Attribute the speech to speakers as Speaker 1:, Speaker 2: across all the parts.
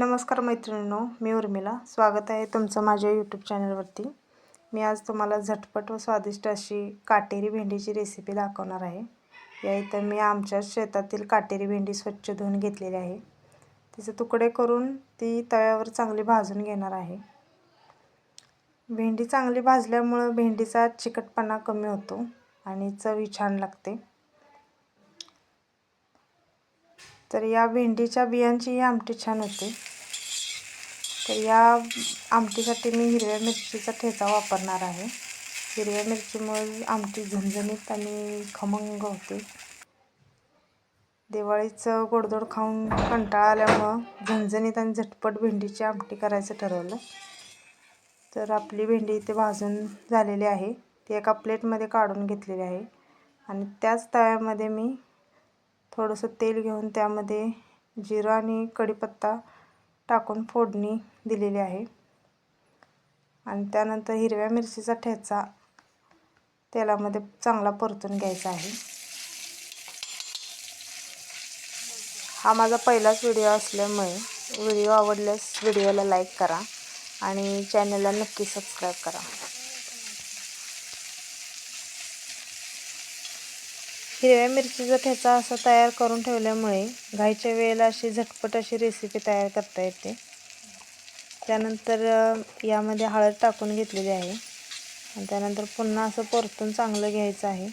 Speaker 1: नमस्कार मैत्रिणींनो मी उर्मिला. स्वागत आहे तुमचं माझ्या यूट्यूब चॅनलवरती मी आज तुम्हाला झटपट व स्वादिष्ट अशी काटेरी भेंडीची रेसिपी दाखवणार आहे. या इथं मी आमच्या शेतातील काटेरी भेंडी स्वच्छ धुवून घेतलेली आहे. तिचे तुकडे करून ती तव्यावर चांगली भाजून घेणार आहे. भेंडी चांगली भाजल्यामुळं भेंडीचा चिकटपणा कमी होतो आणि चवी छान लागते. तर या भेंडीच्या बियांची ही आमटी छान होते. तर या आमटीसाठी मी हिरव्या मिरचीचा ठेचा वापरणार आहे. हिरव्या मिरचीमुळे आमटी झणझणीत आणि खमंग होते. दिवाळीचं गोडधोड खाऊन कंटाळा आल्यामुळं झणझणीत आणि झटपट भेंडीची आमटी करायचं ठरवलं. तर आपली भेंडी इथे भाजून झालेली आहे. ती एका प्लेटमध्ये काढून घेतलेली आहे. आणि त्याच तव्यामध्ये मी थोडंसं तेल घेऊन त्यामध्ये जिरं आणि कढीपत्ता टाकून फोडणी दिलेली आहे. आणि त्यानंतर हिरव्या मिरचीचा ठेचा तेलामध्ये चांगला परतून घ्यायचा आहे. हा माझा पहिलाच व्हिडिओ असल्यामुळे व्हिडिओ आवडल्यास व्हिडिओला लाईक करा आणि चॅनलला नक्की सबस्क्राईब करा. हिरव्या मिरचीचा ठेचा असा तयार करून ठेवल्यामुळे घाईच्या वेळेला अशी झटपट अशी रेसिपी तयार करता येते. त्यानंतर यामध्ये हळद टाकून घेतलेली आहे. आणि त्यानंतर पुन्हा असं परतून चांगलं घ्यायचं आहे.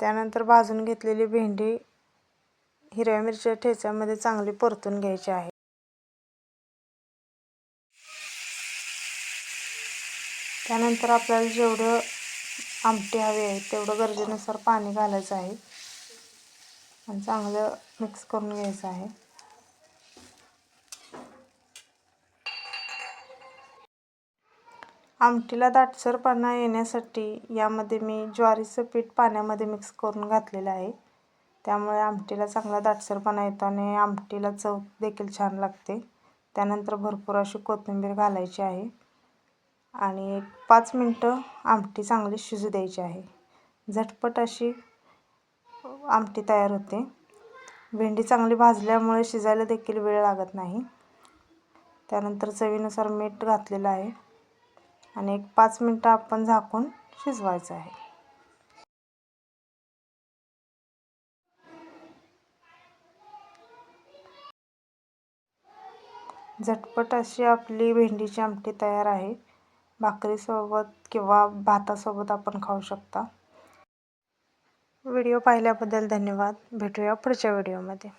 Speaker 1: त्यानंतर भाजून घेतलेली भेंडी हिरव्या मिरच्या ठेच्यामध्ये चांगली परतून घ्यायची आहे. त्यानंतर आपल्याला जेवढं आमटी हवी आहे तेवढं गरजेनुसार पाणी घालायचं आहे. आणि चांगलं मिक्स करून घ्यायचं आहे. आमटीला दाटसरपणा येण्यासाठी यामध्ये मी ज्वारीचं पीठ पाण्यामध्ये मिक्स करून घातलेलं आहे. त्यामुळे आमटीला चांगला दाटसरपणा येतो आणि आमटीला चव देखील छान लागते. त्यानंतर भरपूर अशी कोथिंबीर घालायची आहे. आणि एक पाच मिनटं आमटी चांगली शिजू द्यायची आहे. झटपट अशी आमटी तयार होते. भेंडी चांगली भाजल्यामुळे शिजायला देखील वेळ लागत नाही. त्यानंतर चवीनुसार मीठ घातलेलं आहे आणि एक पाच मिनटं आपण झाकून शिजवायचं आहे. झटपट अशी आपली भेंडीची आमटी तयार आहे. भाकरीसोबत किंवा भातासोबत आपण खाऊ शकता. व्हिडिओ पाहिल्याबद्दल धन्यवाद. भेटूया पुढच्या व्हिडिओमध्ये.